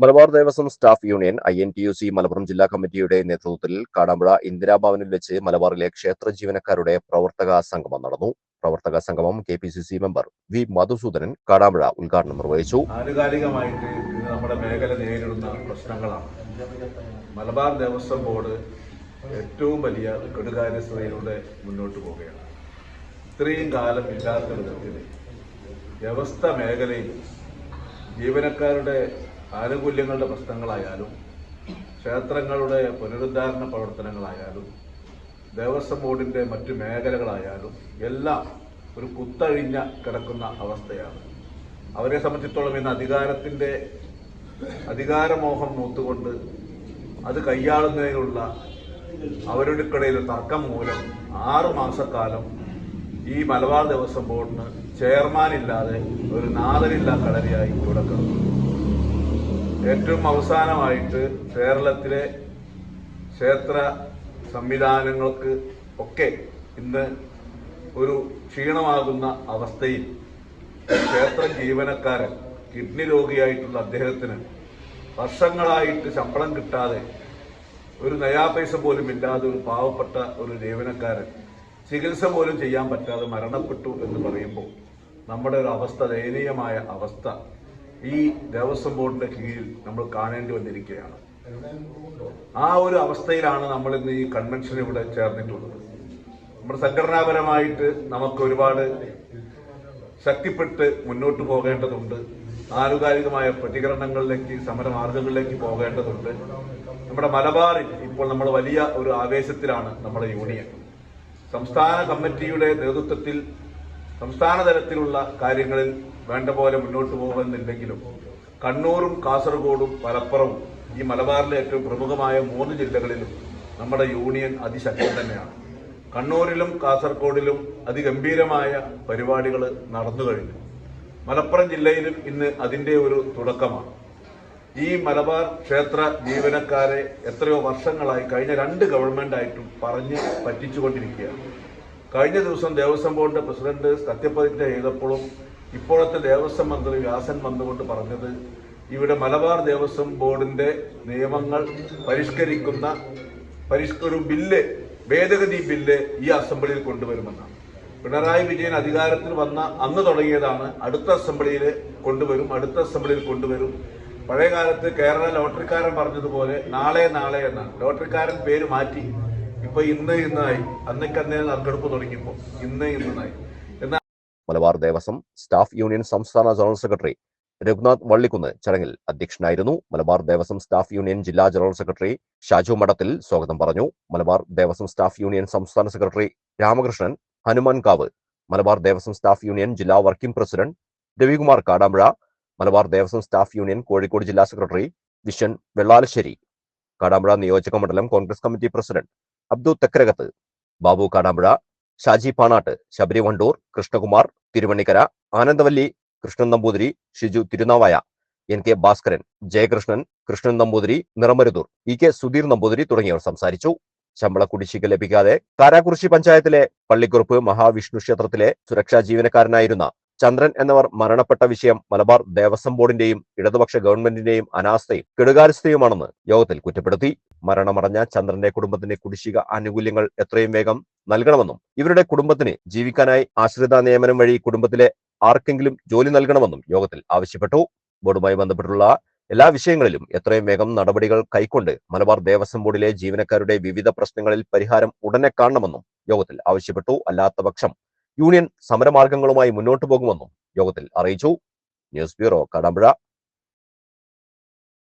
Malabar Devaswom staff union I N T U C Malappuram ജില്ലാ കമ്മിറ്റിയുടെ നേതൃത്വത്തിൽ കാടാമ്പുഴ ഇന്ദിരാഭവനിൽ വെച്ച് മലബാറിലെ ക്ഷേത്ര ജീവനക്കാരുടെ പ്രവർത്തക സംഗമം നടന്നു. പ്രവർത്തക സംഗമം K P C C member V Madhusoodanan Kadampuzha ഉദ്ഘാടനം നിർവഹിച്ചു. ആനുകാലികമായിട്ട് നമ്മുടെ മേഖല നേരിടുന്ന പ്രശ്നങ്ങളാണ്. മലബാർ ദേവസ്വം ബോർഡ് ഏറ്റവും വലിയ കെടുകാര്യസ്ഥതയിലൂടെ മുന്നോട്ട് പോവുകയാണ്. ഇത്രയും കാലം ഇല്ലാത്ത വിധത്തിൽ വ്യവസ്ഥ മേഖലയിൽ ജീവനക്കാരുടെ ആനുകൂല്യങ്ങളുടെ പ്രശ്നങ്ങളായാലും ക്ഷേത്രങ്ങളുടെ പുനരുദ്ധാരണ പ്രവർത്തനങ്ങളായാലും ദേവസ്വം ബോർഡിന്റെ മറ്റു മേഖലകളായാലും എല്ലാം ഒരു കുത്തഴിഞ്ഞ കിടക്കുന്ന അവസ്ഥയാണ്. അവരെ സംബന്ധിച്ചിടത്തോളം ഇന്ന് അധികാരത്തിന്റെ അധികാരമോഹം മൂത്തുകൊണ്ട് അത് കൈയാളുന്നതിനുള്ള അവരുടെ ഇടയിൽ തർക്കം മൂലം ആറു മാസക്കാലം ഈ മലബാർ ദേവസ്വം ബോർഡിന് ചെയർമാൻ ഇല്ലാതെ ഒരു നാദനില്ലാ കളരിയായി കിടന്നു ഏറ്റവും അവസാനമായിട്ട് കേരളത്തിലെ ക്ഷേത്ര സംവിധാനങ്ങൾക്ക് ഒക്കെ ഇന്ന് ഒരു ക്ഷീണമാകുന്ന അവസ്ഥയിൽ ക്ഷേത്ര ജീവനക്കാരൻ കിഡ്നി രോഗിയായിട്ടുള്ള അദ്ദേഹത്തിന് വർഷങ്ങളായിട്ട് ശമ്പളം കിട്ടാതെ ഒരു നയാ പൈസ പോലും ഇല്ലാതെ ഒരു പാവപ്പെട്ട ഒരു ജീവനക്കാരൻ ചികിത്സ പോലും ചെയ്യാൻ പറ്റാതെ മരണപ്പെട്ടു എന്ന് പറയുമ്പോൾ നമ്മുടെ ഒരു അവസ്ഥ ദയനീയമായ അവസ്ഥ ഈ ദേവസ്വം ബോർഡിന്റെ കീഴിൽ നമ്മൾ കാണേണ്ടി വന്നിരിക്കുകയാണ്. ആ ഒരു അവസ്ഥയിലാണ് നമ്മൾ ഇന്ന് ഈ കൺവെൻഷൻ ഇവിടെ ചേർന്നിട്ടുള്ളത്. നമ്മുടെ സംഘടനാപരമായിട്ട് നമുക്ക് ഒരുപാട് ശക്തിപ്പെട്ട് മുന്നോട്ട് പോകേണ്ടതുണ്ട്. ആനുകാലികമായ പ്രതികരണങ്ങളിലേക്ക് സമരമാർഗങ്ങളിലേക്ക് പോകേണ്ടതുണ്ട്. നമ്മുടെ മലബാറിൽ ഇപ്പോൾ നമ്മൾ വലിയ ഒരു ആവേശത്തിലാണ് നമ്മുടെ യൂണിയൻ. സംസ്ഥാന കമ്മിറ്റിയുടെ നേതൃത്വത്തിൽ സംസ്ഥാന തലത്തിലുള്ള കാര്യങ്ങളിൽ വേണ്ട പോലെ മുന്നോട്ട് പോകുമെന്നുണ്ടെങ്കിലും കണ്ണൂരും കാസർഗോഡും മലപ്പുറവും ഈ മലബാറിലെ ഏറ്റവും പ്രമുഖമായ മൂന്ന് ജില്ലകളിലും നമ്മുടെ യൂണിയൻ അതിശക്തം തന്നെയാണ്. കണ്ണൂരിലും കാസർഗോഡിലും അതിഗംഭീരമായ പരിപാടികൾ നടന്നു കഴിഞ്ഞു. മലപ്പുറം ജില്ലയിലും ഇന്ന് അതിന്റെ ഒരു തുടക്കമാണ്. ഈ മലബാർ ക്ഷേത്ര ജീവനക്കാരെ എത്രയോ വർഷങ്ങളായി കഴിഞ്ഞ രണ്ട് ഗവൺമെന്റായിട്ടും പറഞ്ഞ് പറ്റിച്ചുകൊണ്ടിരിക്കുകയാണ്. കഴിഞ്ഞ ദിവസം ദേവസ്വം ബോർഡിന്റെ പ്രസിഡന്റ് സത്യപ്രതിജ്ഞ ചെയ്തപ്പോഴും ഇപ്പോഴത്തെ ദേവസ്വം മന്ത്രി വ്യാസൻ വന്നുകൊണ്ട് പറഞ്ഞത് ഇവിടെ മലബാർ ദേവസ്വം ബോർഡിന്റെ നിയമങ്ങൾ പരിഷ്കരിക്കുന്ന പരിഷ്കരു ബില്ല് ഭേദഗതി ബില്ല് ഈ അസംബ്ലിയിൽ കൊണ്ടുവരുമെന്നാണ്. പിണറായി വിജയൻ അധികാരത്തിൽ വന്ന അന്ന് തുടങ്ങിയതാണ് അടുത്ത അസംബ്ലിയിൽ കൊണ്ടുവരും അടുത്ത അസംബ്ലിയിൽ കൊണ്ടുവരും. പഴയ കാലത്ത് കേരള ലോട്ടറിക്കാരൻ പറഞ്ഞതുപോലെ നാളെ നാളെ എന്നാണ്. ലോട്ടറിക്കാരൻ പേര് മാറ്റി. ഇപ്പൊ ഇന്ന് ഇന്നായി. അന്നേക്കന്നേ നറുക്കെടുപ്പ് തുടങ്ങിയപ്പോൾ ഇന്ന് ഇന്നായി. മലബാർ ദേവസ്വം സ്റ്റാഫ് യൂണിയൻ സംസ്ഥാന ജനറൽ സെക്രട്ടറി രഘുനാഥ് വള്ളിക്കുന്ന് ചടങ്ങിൽ അധ്യക്ഷനായിരുന്നു. മലബാർ ദേവസ്വം സ്റ്റാഫ് യൂണിയൻ ജില്ലാ ജനറൽ സെക്രട്ടറി ഷാജു മഠത്തിൽ സ്വാഗതം പറഞ്ഞു. മലബാർ ദേവസ്വം സ്റ്റാഫ് യൂണിയൻ സംസ്ഥാന secretary Ramakrishnan Hanumankavu Malabar Devaswom staff union ജില്ലാ working president Ravikumar Kadampuzha. Malabar Devaswom staff union Kozhikode ജില്ലാ സെക്രട്ടറി വിഷൻ വെള്ളാലശ്ശേരി. കാടാമ്പുഴ നിയോജക മണ്ഡലം Congress committee president Abdu Thekkarakath. Babu Kadampuzha Shaji Panattu Sabari Wandoor Krishnakumar Thiruvannikkara Anandavalli Krishnan Namboothiri Shiju Thirunavaya N K Bhaskaran Jayakrishnan Krishnan Namboothiri Niramaruthur E K Sudheer Namboothiri തുടങ്ങിയവർ സംസാരിച്ചു. ശമ്പള കുടിശ്ശിക ലഭിക്കാതെ കാരാകുറിശി പഞ്ചായത്തിലെ പള്ളിക്കുറുപ്പ് മഹാവിഷ്ണു ക്ഷേത്രത്തിലെ സുരക്ഷാ ജീവനക്കാരനായിരുന്ന ചന്ദ്രൻ എന്നവർ മരണപ്പെട്ട വിഷയം മലബാർ ദേവസ്വം ബോർഡിന്റെയും ഇടതുപക്ഷ ഗവൺമെന്റിന്റെയും അനാസ്ഥയും കെടുകാരസ്ഥയുമാണെന്ന് യോഗത്തിൽ കുറ്റപ്പെടുത്തി. മരണമടഞ്ഞ ചന്ദ്രന്റെ കുടുംബത്തിന്റെ കുടിശ്ശിക ആനുകൂല്യങ്ങൾ എത്രയും വേഗം നൽകണമെന്നും ഇവരുടെ കുടുംബത്തിന് ജീവിക്കാനായി ആശ്രിത നിയമനം വഴി കുടുംബത്തിലെ ആർക്കെങ്കിലും ജോലി നൽകണമെന്നും യോഗത്തിൽ ആവശ്യപ്പെട്ടു. ബോർഡുമായി ബന്ധപ്പെട്ടുള്ള എല്ലാ വിഷയങ്ങളിലും എത്രയും വേഗം നടപടികൾ കൈക്കൊണ്ട് മലബാർ ദേവസ്വം ബോർഡിലെ ജീവനക്കാരുടെ വിവിധ പ്രശ്നങ്ങളിൽ പരിഹാരം ഉടനെ കാണണമെന്നും യോഗത്തിൽ ആവശ്യപ്പെട്ടു. അല്ലാത്ത പക്ഷം യൂണിയൻ സമരമാർഗങ്ങളുമായി മുന്നോട്ടു പോകുമെന്നും യോഗത്തിൽ അറിയിച്ചു. News bureau Kadampuzha.